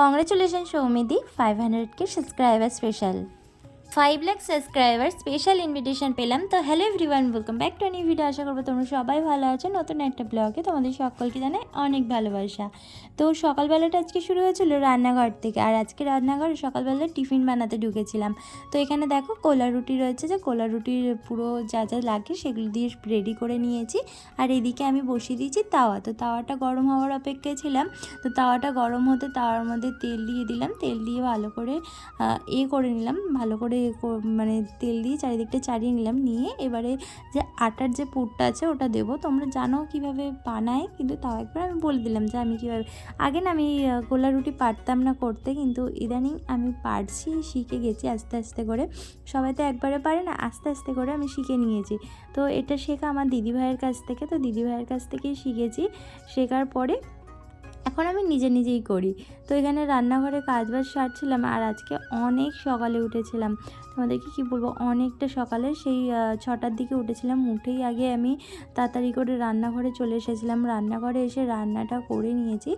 Congratulation সৌমিদি five hundred কে subscriber special five lakh subscriber special invitation পেলাম। তো hello everyone welcome back to new video আশা করব তোমরা সবাই ভালো আছো। নতুন একটা ব্লগে তোমাদের সকলকে জানাই অনেক ভালোবাসা। তো সকালবেলাটা আজকে শুরু হয়েছিল রান্নাঘর থেকে। আর আজকে রান্নাঘরে সকালবেলা টিফিন বানাতে ঢুকেছিলাম। তো এখানে দেখো কোলা রুটি রয়েছে যে, কোলা রুটির পুরো যা যা লাগে সেগুলো দিয়ে রেডি করে নিয়েছি। আর এদিকে আমি বসিয়ে দিয়েছি তাওয়া। তো তাওয়াটা গরম হওয়ার অপেক্ষায় ছিলাম। তো তাওয়াটা গরম হতে তাওয়ার মধ্যে তেল দিয়ে দিলাম। তেল দিয়ে ভালো করে এ করে নিলাম। ভালো করে মানে তেল দিয়ে চারিদিকটা চাড়িয়ে নিলাম। নিয়ে এবারে যে আটার যে পুরটা আছে ওটা দেবো। তোমরা জানো কীভাবে বানায়, কিন্তু তাও একবার আমি বলে দিলাম যে আমি কীভাবে। আগে না আমি গোলা রুটি পারতাম না করতে, কিন্তু ইদানিং আমি পারছি, শিখে গেছি আস্তে আস্তে করে। সবাই তো একবারে পারে না, আস্তে আস্তে করে আমি শিখে নিয়েছি। তো এটা শেখা আমার দিদিভাইয়ের কাছ থেকে, তো দিদিভাইয়ের কাছ থেকেই শিখেছি। শেখার পরে এখন আমি নিজে নিজেই করি। তো এখানে রান্নাঘরে কাজবাজ সারছিলাম আর আজকে অনেক সকালে উঠেছিলাম। তোমাদেরকে কি বলব? অনেকটা সকালে সেই ছটার দিকে উঠেছিলাম। উঠেই আগে আমি তাড়াতাড়ি করে রান্নাঘরে চলে এসেছিলাম। রান্নাঘরে এসে রান্নাটা করে নিয়েছি।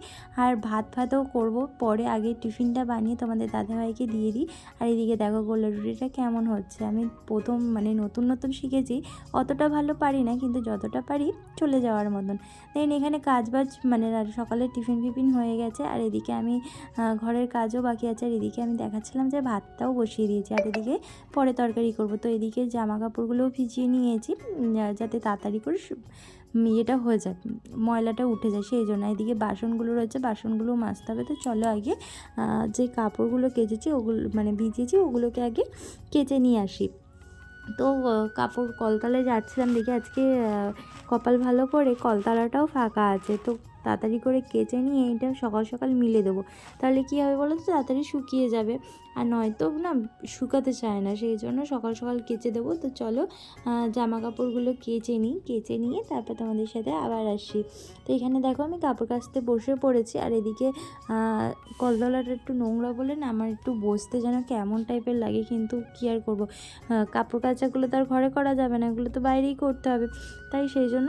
আর ভাত ভাতও করব। পরে আগে টিফিনটা বানিয়ে তোমাদের দাদাভাইকে দিয়ে দিই। আর এদিকে দেখো গোলা রুটিটা কেমন হচ্ছে। আমি প্রথম মানে নতুন নতুন শিখেছি। অতটা ভালো পারি না, কিন্তু যতটা পারি চলে যাওয়ার মতন। দেন এখানে কাজ বাজ মানে সকালে টিফিন ফিফিন হয়ে গেছে আর এদিকে আমি ঘরের কাজও বাকি আছে। আর এদিকে আমি দেখাচ্ছিলাম যে ভাতটাও বসিয়ে দিয়েছি। আর এদিকে পরে তরকারি করব। তো এদিকে জামা কাপড়গুলোও ভিজিয়ে নিয়েছি যাতে তাড়াতাড়ি করে ইয়েটা হয়ে যায়, ময়লাটা উঠে যায়। সেই জন্য এদিকে বাসনগুলো রয়েছে, বাসনগুলো মাজতে হবে। তো চলো আগে যে কাপড়গুলো কেচেছি ওগুলো মানে ভিজিয়েছি ওগুলোকে আগে কেচে নিয়ে আসি। তো কাপড় কলতলায় যাচ্ছিলাম দেখি আজকে কপাল ভালো করে কলতলাটাও ফাঁকা আছে। তো তাড়াতাড়ি করে কেচে নিয়ে এটা সকাল সকাল মিলে দেবো। তাহলে কী হবে বলো তো? তাড়াতাড়ি শুকিয়ে যাবে। আর নয়তো না শুকাতে চায় না সেই জন্য সকাল সকাল কেচে দেবো। তো চলো জামা কাপড়গুলো কেচে নিই কেচে নিয়ে তারপর তোমাদের সাথে আবার আসি তো এখানে দেখো আমি কাপড় কাচতে বসে পড়েছি। আর এদিকে আহ, কলতলাটা একটু নোংরা বলে না আমার একটু বসতে যেন কেমন টাইপের লাগে কিন্তু কী আর করব? কাপড় কাচাগুলো তো আর ঘরে করা যাবে না এগুলো তো বাইরেই করতে হবে। তাই সেই জন্য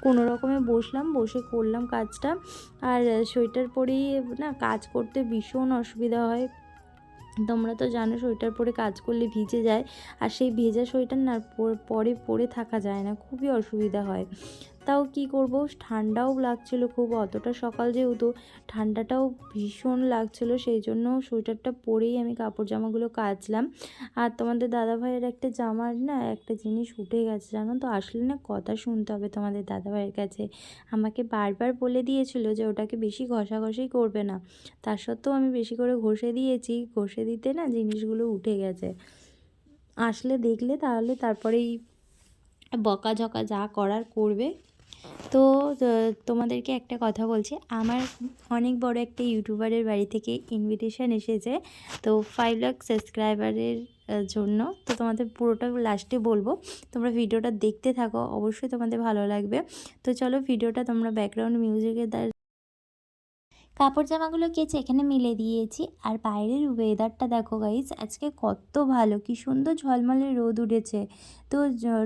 কোনো রকমে বসলাম, বসে করলাম কাজটা। আর সোয়েটার পরেই না কাজ করতে ভীষণ অসুবিধা হয়। তোমরা তো জানো সোয়েটার পরে কাজ করলে ভিজে যায়। আর সেই ভেজা সোয়েটার না পর- পরে থাকা যায় না, খুবই অসুবিধা হয়। তাও কি করব? ঠান্ডাও লাগছিল খুব, অতটা সকাল যেহেতু, ঠান্ডাটাও ভীষণ লাগছিল, সেই জন্য সোয়েটারটা পরেই আমি কাপড় জামাগুলো কাচলাম। আর তোমাদের দাদা ভাইয়ের একটা জামার না একটা জিনিস উঠে গেছে, জানো তো? আসলে না কথা শুনতে হবে তোমাদের দাদা ভাইয়ের কাছে। আমাকে বারবার বলে দিয়েছিল যে ওটাকে বেশি ঘষাঘষি করবে না। তার সত্ত্বেও আমি বেশি করে ঘষে দিয়েছি, ঘষে দিতে না জিনিসগুলো উঠে গেছে। আসলে দেখলে তাহলে তারপরেই বকাঝকা যা করার করবে। তো তোমাদেরকে একটা কথা বলছি। আমার অনেক বড় একটা ইউটিউবারের বাড়ি থেকে ইনভিটেশান এসেছে। তো ফাইভ লাখ সাবস্ক্রাইবারের জন্য। তো তোমাদের পুরোটা লাস্টে বলব। তোমরা ভিডিওটা দেখতে থাকো। অবশ্যই তোমাদের ভালো লাগবে। তো চলো ভিডিওটা তোমরা ব্যাকগ্রাউন্ড মিউজিকের দ্বারা কাপড় জামাগুলো কেচে এখানে মিলে দিয়েছি। আর বাইরের ওয়েদারটা দেখো গাইজ আজকে কত ভালো, কি সুন্দর ঝলমলে রোদ উঠেছে। তো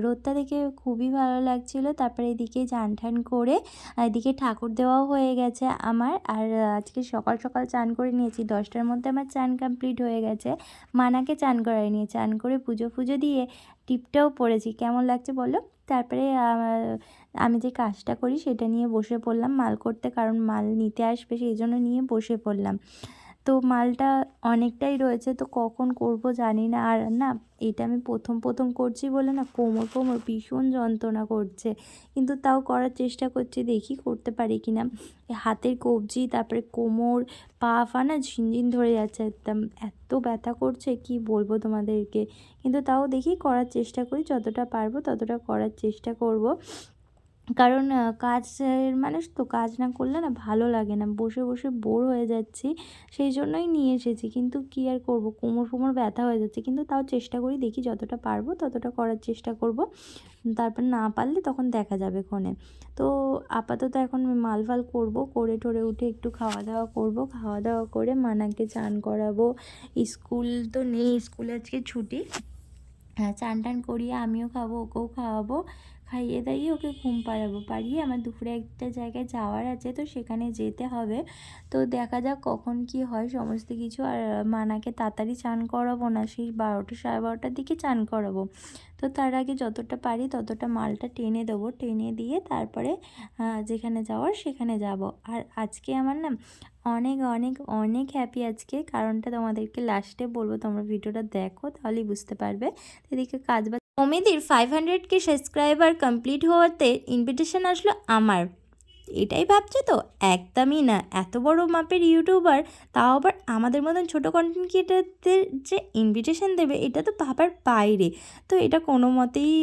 রোদটা দেখে খুবই ভালো লাগছিল। তারপরে এদিকে চান ঠান করে এদিকে ঠাকুর দেওয়াও হয়ে গেছে আমার। আর আজকে সকাল সকাল চান করে নিয়েছি, দশটার মধ্যে আমার চান কমপ্লিট হয়ে গেছে। মানাকে চান করাই নিয়ে, চান করে পুজো ফুজো দিয়ে টিপটাও পড়েছি কেমন লাগছে বলো? তারপরে আমি যে কাজটা করি সেটা নিয়ে বসে পড়লাম মাল করতে, কারণ মাল নিতে আসবে সেই জন্য নিয়ে বসে পড়লাম। তো মালটা অনেকটাই রয়েছে, তো কখন করব জানি না। আর না, এটা আমি প্রথম প্রথম করছি বলে না কোমর কোমর ভীষণ যন্ত্রণা করছে। কিন্তু তাও করার চেষ্টা করছি, দেখি করতে পারি কি না হাতের কবজি, তারপরে কোমর, পা, ফা না ঝিনঝিন ধরে যাচ্ছে একদম। এত ব্যথা করছে, কি বলব তোমাদেরকে। কিন্তু তাও দেখি করার চেষ্টা করি, যতটা পারব ততটা করার চেষ্টা করব। কারণ কাজের মানুষ তো কাজ না করলে না ভালো লাগে না। বসে বসে বোর হয়ে যাচ্ছি, সেই জন্যই নিয়ে এসেছি। কিন্তু কী আর করব? কোমর, ফোমর ব্যথা হয়ে যাচ্ছে। কিন্তু তাও চেষ্টা করি, দেখি যতটা পারব ততটা করার চেষ্টা করব। তারপর না পারলে তখন দেখা যাবে ক্ষণে। তো আপাতত এখন মাল ফাল করব, করে টোরে উঠে একটু খাওয়া দাওয়া করব। খাওয়া দাওয়া করে মানাকে চান করাবো। স্কুল তো নেই, স্কুল আজকে ছুটি। হ্যাঁ চান টান করিয়ে আমিও খাব, ওকেও খাওয়াবো, খাইয়ে দাইয়ে ওকে ঘুম পাড়াবো। পাড়িয়ে আমার দুপুরে একটা জায়গায় যাওয়ার আছে, তো সেখানে যেতে হবে। তো দেখা যাক কখন কি হয়, সমস্ত কিছু। আর মানাকে তাড়াতাড়ি চান করাবো না, সেই বারোটা সাড়ে বারোটার দিকে চান করাবো। তো তার আগে যতটা পারি ততটা মালটা টেনে দেবো। টেনে দিয়ে তারপরে যেখানে যাওয়ার সেখানে যাব। আর আজকে আমার না অনেক অনেক অনেক হ্যাপি আজকে। কারণটা তোমাদেরকে লাস্টে বলব, তোমরা ভিডিওটা দেখো, তাহলেই বুঝতে পারবে। এদিকে কাজ বাজ অমিদির ফাইভ হান্ড্রেড কে সাবস্ক্রাইবার কমপ্লিট হওয়াতে ইনভিটেশন আসলো আমার। এটাই ভাবছ তো? একদমই না। এত বড় মাপের ইউটিউবার তাও আবার আমাদের মতন ছোটো কন্টেন্ট ক্রিয়েটারদের যে ইনভিটেশন দেবে, এটা তো ভাবার বাইরে। তো এটা কোনো মতেই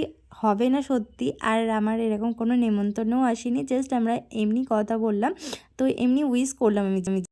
হবে না সত্যি। আর আমার এরকম কোনো নেমন্তন্নও আসেনি জাস্ট আমরা এমনি কথা বললাম। তো এমনি উইস করলাম আমি